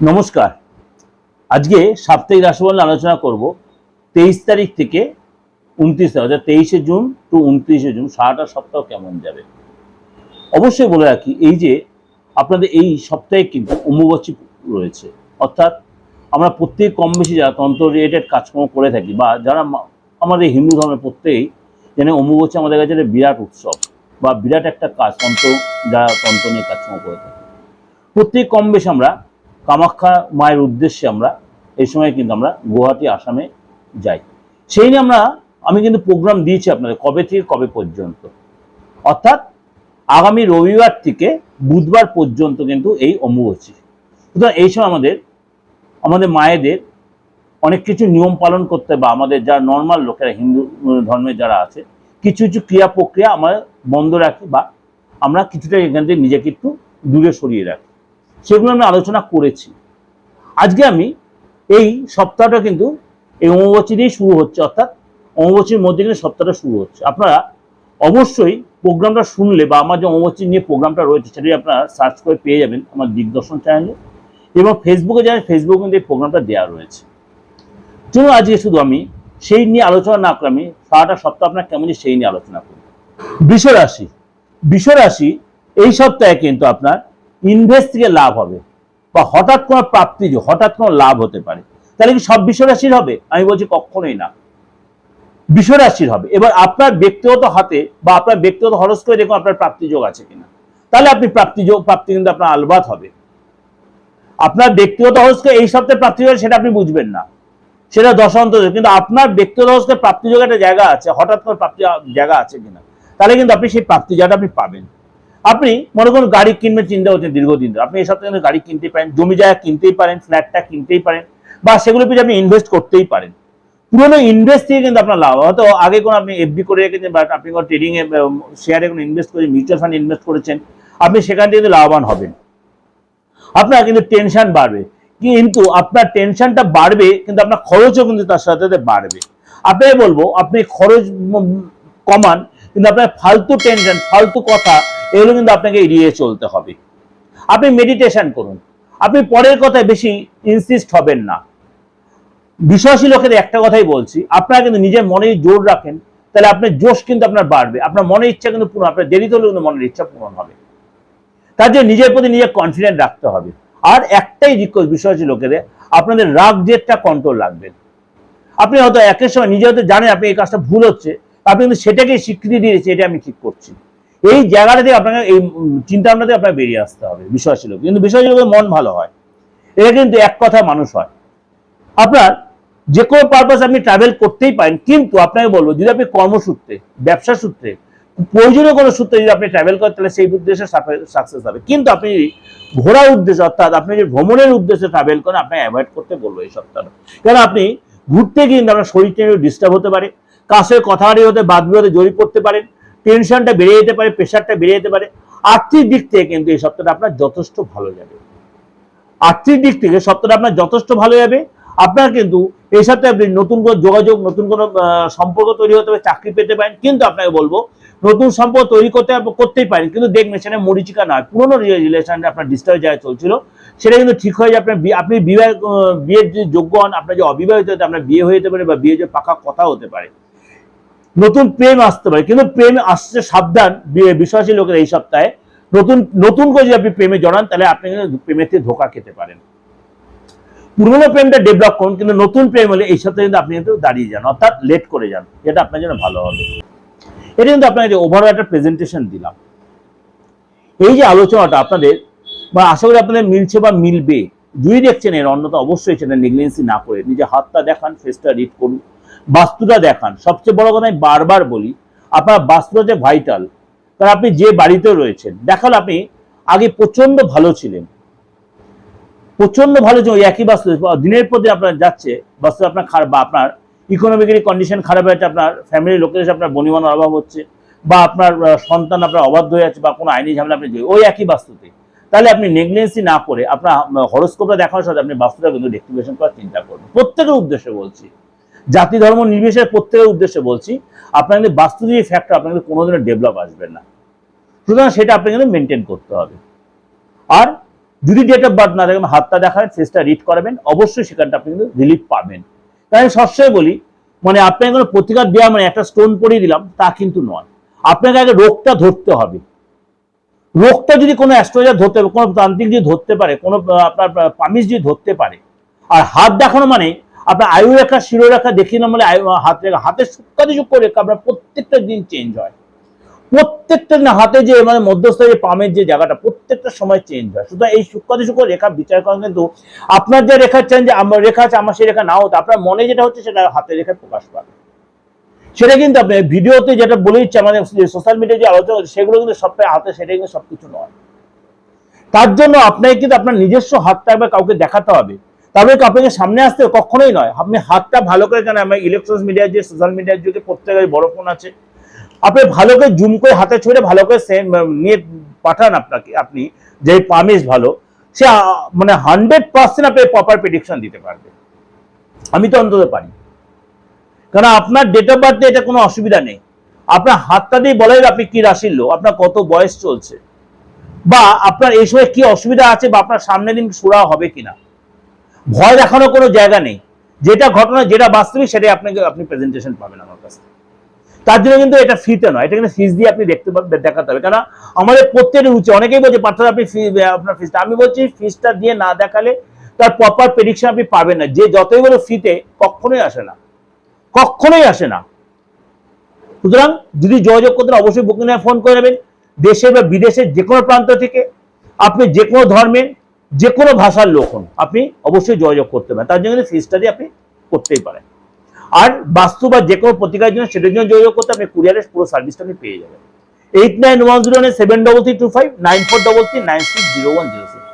নমস্কার। আজকে সাপ্তাহিক রাশিফল আলোচনা করব। তেইশ তারিখ থেকে উনত্রিশ তারিখ, অর্থাৎ তেইশে জুন টু উনত্রিশে জুন, সারাটা সপ্তাহ কেমন যাবে? অবশ্যই বলে রাখি, এই যে আপনাদের এই সপ্তাহে কিন্তু অম্বুবাচী রয়েছে। অর্থাৎ আমরা প্রত্যেক কম বেশি যারা তন্ত্র রিলেটেড কাজকর্ম করে থাকি বা যারা আমাদের হিন্দু ধর্মের প্রত্যেকেই যেন অম্বুবাচী আমাদের কাছে বিরাট উৎসব বা বিরাট একটা কাজ, তন্ত্র যারা তন্ত্র নিয়ে কাজকর্ম করে থাকি। প্রত্যেক কম বেশি আমরা কামাখ্যা মায়ের উদ্দেশ্যে আমরা এই সময় কিন্তু আমরা গুয়াহাটি, আসামে যাই। সেই নিয়ে আমরা, আমি কিন্তু প্রোগ্রাম দিয়েছি আপনাদের, কবে থেকে কবে পর্যন্ত। অর্থাৎ আগামী রবিবার থেকে বুধবার পর্যন্ত কিন্তু এই অম্বুবাচী। সুতরাং এই সময় আমাদের আমাদের মায়েদের অনেক কিছু নিয়ম পালন করতে বা আমাদের যারা নর্মাল লোকেরা, হিন্দু ধর্মের যারা আছে, কিছু কিছু ক্রিয়া প্রক্রিয়া আমরা বন্ধ রাখি বা আমরা কিছুটা এখান থেকে নিজেকে একটু দূরে সরিয়ে রাখি। সেগুলো আমি আলোচনা করেছি। আজকে আমি এই সপ্তাহটা কিন্তু এই অমাবচী দিয়েই শুরু হচ্ছে, অর্থাৎ অমাবচীর মধ্যে কিন্তু সপ্তাহটা শুরু হচ্ছে। আপনারা অবশ্যই প্রোগ্রামটা শুনলে বা আমার যে অমাবচী নিয়ে প্রোগ্রামটা রয়েছে সেটাই আপনারা সার্চ করে পেয়ে যাবেন আমার দিগদর্শন চ্যানেলে এবং ফেসবুকে যাবেন ফেসবুকে কিন্তু এই প্রোগ্রামটা দেওয়া রয়েছে। চলুন আজকে শুধু আমি সেই নিয়ে আলোচনা না করে আমি সারাটা সপ্তাহ আপনার কেমন সেই নিয়ে আলোচনা করি। বৃষ রাশি বৃষ রাশি এই সপ্তাহে কিন্তু আপনার ইনভেস্ট থেকে লাভ হবে। বা হঠাৎ কোনো প্রাপ্তি হঠাৎ কোনো লাভ হতে পারে। তাহলে কি সব বিশ্ব রাশির হবে? আমি বলছি কখনোই না। বিশ্ব রাশির হবে। এবার আপনার ব্যক্তিগত হাতে বা আপনার ব্যক্তিগত হরস করে দেখুন আপনার প্রাপ্তি যোগ আছে কিনা। তাহলে আপনি প্রাপ্তি যোগ, প্রাপ্তি কিন্তু আপনার আলবাত হবে। আপনার ব্যক্তিগত হরসকে এই সপ্তাহে প্রাপ্তি যোগ সেটা আপনি বুঝবেন না। সেটা দশান্ত। কিন্তু আপনার ব্যক্তিগত হরসকে প্রাপ্তি যোগ একটা জায়গা আছে। হঠাৎ করে প্রাপ্তি জায়গা আছে কিনা? তাহলে কিন্তু আপনি সেই প্রাপ্তি জায়গাটা আপনি পাবেন। আপনি মনে করুন গাড়ি কিনবেন, চিন্তা করছেন দীর্ঘদিন। আপনি সপ্তাহে কিন্তু গাড়ি কিনতেই পারেন, জমি জায়গা কিনতেই পারেন ফ্ল্যাটটা কিনতেই পারেন, বা সেগুলো পিছিয়ে আপনি ইনভেস্ট করতেই পারেন। পুরোনো ইনভেস্ট থেকে কিন্তু আপনার লাভ হয়তো আগে কোনো আপনি এফডি করে রেখেছেন বা আপনি কোনো ট্রেডিং এ শেয়ারে কোনো ইনভেস্ট করেছেন মিউচুয়াল ফান্ড ইনভেস্ট করেছেন, আপনি সেখান থেকে কিন্তু লাভবান হবেন। আপনার কিন্তু টেনশন বাড়বে। কিন্তু আপনার টেনশনটা বাড়বে, কিন্তু আপনার খরচও কিন্তু তার সাথে সাথে বাড়বে। আপনাকে বলব, আপনি খরচ কমান, কিন্তু আপনার ফালতু টেনশন ফালতু কথা এগুলো কিন্তু আপনাকে এড়িয়ে চলতে হবে। আপনি মেডিটেশন করুন। আপনি পরের কথায় বেশি ইনসিস্ট হবেন না। বিশ্বাসী লোকেদের একটা কথাই বলছি, আপনারা কিন্তু নিজের মনে জোর রাখেন, তাহলে আপনার জোশ কিন্তু আপনার বাড়বে। আপনার মনের ইচ্ছা কিন্তু পূরণ আপনার দেরিতে হলেও কিন্তু মনের ইচ্ছা পূরণ হবে। তার জন্য নিজের প্রতি নিজের কনফিডেন্ট রাখতে হবে। আর একটাই রিকোয়েস্ট বিশ্বাসী লোকেদের, আপনাদের রাগ জেদটা কন্ট্রোল রাখবেন আপনি হয়তো একের সময় নিজে হয়তো জানেন আপনি এই কাজটা ভুল হচ্ছে, আপনি কিন্তু সেটাকে স্বীকৃতি দিয়েছে এটা আমি ঠিক করছি। এই জায়গাটা থেকে আপনাকে, এই চিন্তা ভাবনা থেকে আপনাকে বেরিয়ে আসতে হবে বিশ্বাসী লোক কিন্তু বিশ্বাসী লোকের মন ভালো হয়। এটা কিন্তু এক কথা মানুষ হয়। আপনার যে কোনো পারপাস আপনি ট্রাভেল করতেই পারেন, কিন্তু আপনাকে বলব, যদি আপনি কর্মসূত্রে, ব্যবসা সূত্রে, প্রয়োজনীয় কোনো সূত্রে যদি আপনি ট্রাভেল করেন, তাহলে সেই উদ্দেশ্যে সাকসেস হবে। কিন্তু আপনি ঘোরার উদ্দেশ্যে, অর্থাৎ আপনি যদি ভ্রমণের উদ্দেশ্যে ট্রাভেল করেন, আপনাকে অ্যাভয়েড করতে বলব এই সপ্তাহটা কারণ আপনি ঘুরতে গিয়ে কিন্তু আপনার শরীরটা ডিস্টার্ব হতে পারে, কাছের কথাবাড়ি হতে বাদ বিবাদে জড়িয়ে পড়তে পারেন টেনশনটা বেড়ে যেতে পারে, প্রেশারটা বেড়ে যেতে পারে। আর্থিক দিক থেকে কিন্তু এই সপ্তাহটা আপনার যথেষ্ট ভালো যাবে। আর্থিক দিক থেকে সপ্তাহটা আপনার যথেষ্ট ভালো যাবে। আপনার কিন্তু এই সপ্তাহে আপনি নতুন কোনো যোগাযোগ, নতুন কোনো সম্পর্ক তৈরি হতে পারে চাকরি পেতে পারেন। কিন্তু আপনাকে বলব, নতুন সম্পর্ক তৈরি করতে, করতেই পারেন। কিন্তু দেখবেন সেটা মরিচিকা নয়, পুরোনো রিলেশন আপনার ডিস্টার্ব জায়গায় চলছিল। সেটা কিন্তু ঠিক হয়ে যায় আপনার আপনি বিবাহ বিয়ের যে যোগ্য হন, আপনার যে অবিবাহিত হতে, আপনার বিয়ে হয়ে যেতে পারে বা বিয়ে যে পাকা কথা হতে পারে। নতুন প্রেম আসতে পারে। কিন্তু প্রেম আসছে সাবধান বিশ্বাসী লোকের এই সপ্তাহে। নতুন নতুন করে যদি আপনি প্রেমে জড়ান, তাহলে আপনি কিন্তু প্রেমের থেকে ধোকা খেতে পারেন। পুরোনো প্রেমটা ডেভেলপ করুন, কিন্তু নতুন প্রেম হলে এই সপ্তাহে কিন্তু আপনি কিন্তু দাঁড়িয়ে যান, অর্থাৎ লেট করে যান। যেটা আপনার জন্য ভালো হবে। এটা কিন্তু আপনাকে ওভারঅল একটা প্রেজেন্টেশন দিলাম। এই যে আলোচনাটা আপনাদের, বা আশা করি আপনাদের মিলছে বা মিলবে, যদি দেখছেন এর অন্যতা অবশ্যই সেটা নেগলেন্সি না করে নিজে হাতটা দেখান ফেসটা রিড করুন। বাস্তুটা দেখান। সবচেয়ে বড় কথা আমি বারবার বলি, আপনার বাস্তুটা যে ভাইটাল কারণ আপনি যে বাড়িতে রয়েছেন, দেখাল আপনি আগে প্রচণ্ড ভালো ছিলেন। প্রচণ্ড ভালো ছিল একই বাস্তু, দিনের পর দিন আপনার যাচ্ছে, বাস্তু আপনার খারাপ বা আপনার ইকোনমিক্যালি কন্ডিশন খারাপ হয়ে যাচ্ছে, আপনার ফ্যামিলির লোকের সাথে আপনার বনিমানের অভাব হচ্ছে, বা আপনার সন্তান আপনার অবাধ্য হয়ে যাচ্ছে, বা কোনো আইনি ঝামেলা আপনি ওই একই বাস্তুতে। তাহলে আপনি নেগলেন্সি না করে, আপনার হরস্কোপটা দেখার সাথে আপনি বাস্তুটা কিন্তু ডেক্টিভেশন করার চিন্তা করবেন প্রত্যেকের উদ্দেশ্যে বলছি জাতি ধর্ম নির্বিশেষে প্রত্যেকের উদ্দেশ্যে বলছি কিন্তু বাস্তু যে ফ্যাক্টর কিন্তু কোনোদিনও ডেভেলপ আসবে না। সুতরাং সেটা আপনাকে মেনটেন করতে হবে। আর যদি ডেট অফ বার্থ না থাকে হাতটা দেখাবেন ফেসটা রিড করাবেন, অবশ্যই সেখানটা আপনি কিন্তু রিলিফ পাবেন। তাই আমি সবসময় বলি মানে আপনাকে কোনো প্রতিকার দেওয়া মানে একটা স্টোন পরিয়ে দিলাম, তা কিন্তু নয়। আপনাকে আগে রোগটা ধরতে হবে। রোগটা যদি কোনো অ্যাস্ট্রোলজার ধরতে হবে কোনো তান্ত্রিক যদি ধরতে পারে, কোনো আপনার পামিশ যদি ধরতে পারে, আর হাত দেখানো মানে আপনার আয়ু রেখা শিরোরেখা দেখি না মানে হাত রেখা হাতের সূক্ষ্ম রেখা আপনার প্রত্যেকটা দিন চেঞ্জ হয়। প্রত্যেকটা হাতে যে মানে মধ্যস্থ যে পামের যে জায়গাটা, প্রত্যেকটা সময় চেঞ্জ হয়। সুতরাং এই সূক্ষ্মাতি সূক্ষ্ম রেখা বিচার করেন কিন্তু আপনার যে রেখা চেঞ্জ আমার রেখা আছে, আমার সেই রেখা না হতো আপনার মনে যেটা হচ্ছে সেটা হাতের রেখায় প্রকাশ পাবে। সেটা কিন্তু আপনি ভিডিওতে যেটা বলে দিচ্ছে আমাদের সোশ্যাল মিডিয়ায় যে আলোচনা হচ্ছে সেগুলো কিন্তু সবটাই হাতে সেটা কিন্তু সবকিছু নয়। তার জন্য আপনাকে কিন্তু আপনার নিজস্ব হাতটা একবার কাউকে দেখাতে হবে। তবে কি আপনাকে সামনে আসতে কখনোই নয়। আপনি হাতটা ভালো করে জানেন, আমার ইলেকট্রনিক্স মিডিয়ার যে সোশ্যাল মিডিয়ার যুগে প্রত্যেকের বড় ফোন আছে। আপনি ভালো করে জুম করে হাতে ছুঁড়ে ভালো করে নিয়ে পাঠান আপনাকে, আপনি যে পামিস ভালো, সে মানে হান্ড্রেড পার্সেন্ট আপনি প্রপার প্রেডিকশন দিতে পারবে আমি তো অন্তত পারি। কারণ আপনার ডেট অফ বার্থে এটা কোনো অসুবিধা নেই। আপনার হাতটা দিয়ে বলা আপনি কি রাশির লোক, আপনার কত বয়স চলছে, বা আপনার এই সময় কি অসুবিধা আছে, বা আপনার সামনের দিন সুরা হবে কিনা। ভয় দেখানোর কোনো জায়গা নেই। যেটা ঘটনা যেটা বাস্তবিক সেটাই আপনাকে আপনি প্রেজেন্টেশন পাবেন আমার কাছে। তার জন্য কিন্তু এটা ফ্রিতে নয়। এটা কিন্তু ফিস দিয়ে আপনি দেখতে দেখাতে হবে। কারণ আমাদের প্রত্যেকের রুচি অনেকেই বলছে পার্থ আপনি আপনার ফিসটা আমি বলছি ফিসটা দিয়ে না দেখালে তার প্রপার প্রেডিকশন আপনি পাবেন না। যে যতই বলো ফ্রিতে কখনোই আসে না। কখনোই আসে না। সুতরাং যদি যোগাযোগ করতে হয়, অবশ্যই বুকিং ফোন করে নেবেন। দেশে বা বিদেশের যে কোনো প্রান্ত থেকে। আপনি যে কোনো ধর্মের যে কোনো ভাষার লোক হন, আপনি অবশ্যই যোগাযোগ করতে পারেন। তার জন্য ফিসটা দিয়ে আপনি করতেই পারেন। আর বাস্তু বা যে কোনো প্রতিকারের জন্য সেটার জন্য যোগাযোগ করতে আপনি কুরিয়ারের পুরো সার্ভিসটা আপনি পেয়ে যাবেন। Eight nine one zero nine seven double three two five nine four double three nine six zero one zero six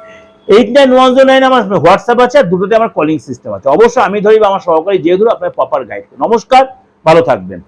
eight nine one zero nine আমার হোয়াটসঅ্যাপ আছে আর দুটোতে আমার কলিং সিস্টেম আছে। অবশ্যই আমি ধরি বা আমার সহকারী যে ধরো আপনার প্রপার গাইড নমস্কার, ভালো থাকবেন।